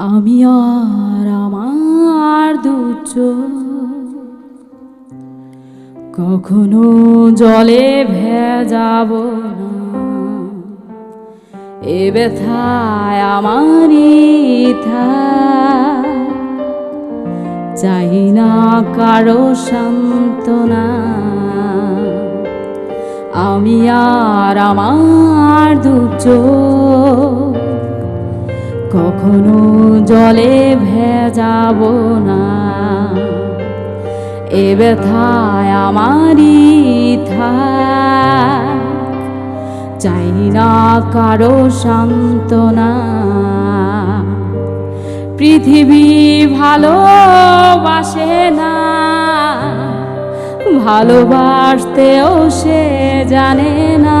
আমি আর আমার দুচ কখনো জলে ভেজাব না এ ব্যথায় আমারই। চাই না কারও সান্ত্বনা আমি আর আমার দুচ কখনো জলে ভেজাব না। এ ব্যথায় আমারই থাক। চাই না কারও সান্ত্বনা। পৃথিবী ভালোবাসে না। ভালোবাসতেও সে জানে না।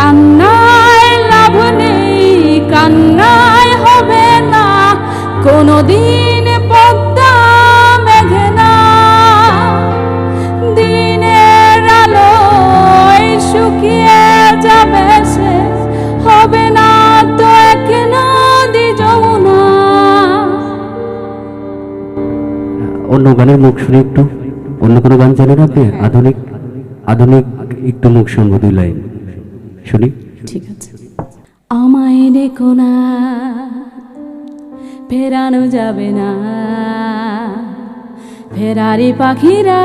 কান্নায় লাভ নেই, কান্নায় হবে না। কোনোদিন পদ্মা মেঘনা। দিনের আলোয় শুকিয়ে যাবে সে। হবে না তো এক নদী যমুনা। অন্য গানের মুখ শুনে একটু। অন্য কোনো গান জানেন আপনি? আধুনিক আধুনিক একটু মুখ শুনব দুই লাইন। শুনি? ঠিক আছে। আমায় দেখো না, ফেরানো যাবে না। ফেরারি পাখিরা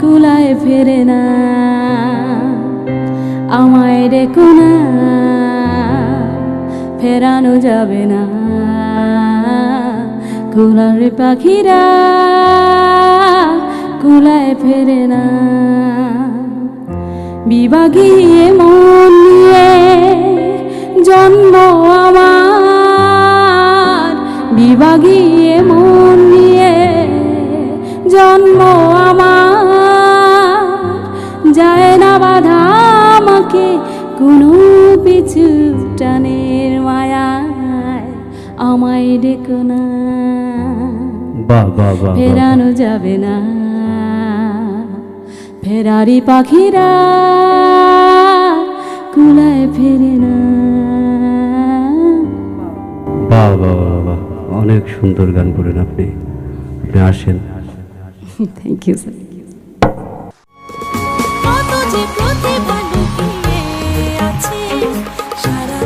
কুলায় ফেরে না। আমায় দেখো না, ফেরানো যাবে না। কুলার পাখিরা কুলায় ফেরে না। বিভাগীয় মন নিয়ে জন্ম আমার। বিভাগীয় মন নিয়ে জন্ম আমার। যায় না বাধা আমাকে কোনো পিছু টানের মায়ায় আমায় ডেকো না। ফেরানো যাবে না। ফেরারি পাখিরা কুলায় ফেরে না। বাবা বাহ অনেক সুন্দর গান করেন আপনি। আপনি আসেন। থ্যাংক ইউ স্যার কত যে প্রতিভা লুকিয়ে আছে সারা